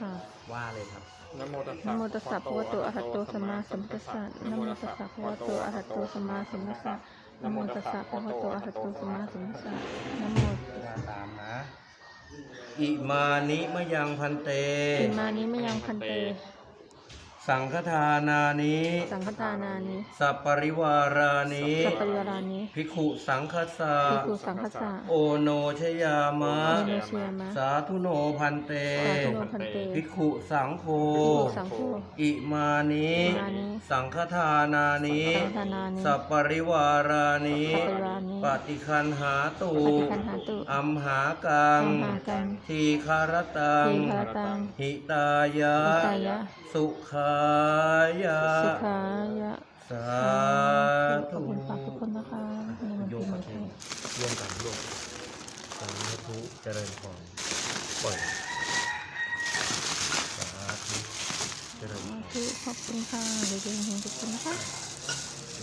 ค่ะว่าเลยครับนะโมตัสนะสะโมตัสสะภะคะวะโตอะระหะโตสัมมาสัมพุทธัสสะนะโมตัสสะภะคะวะโตอะระหะโตสัมมาสัมพุทธัสสะนะโมตัสสะภะคะวะโตอะระหะโตสัมมาสัมพุทธัสสะนะโมตามนะอิมานิมะยังพันเตอิมานิมยังพันเต สังฆทานานิสังฆทานานิสัปปริวารานิสัพปริวารานิภิกขุสังฆสาภิกขุสังฆสะโอโนชยามะโอโนเชียมะสาธุโนพันเตสาธุโนพันเต ภิกขุสังโฆภิกขุสังโฆอิมานิอิมานิสังฆทานานิสังฆทานานิสัปปริวารานิสัพปริวารานิปฏิคันหาตุปฏิคันหาตุอัมหากังอัมหากังทีคารตังทีฆารตังหิตายะหิตายะ สุขายะสุขายะสาขอบธุคุณฝากทุกคนนะคะในวันโยปีมใหม่กันไทยร่วมกันร่วมสาธุเจริญพรปล่อยสาธุเจริญพรขอบคุณค่ะเดี๋ยวเจอกันทุกคนนะคะ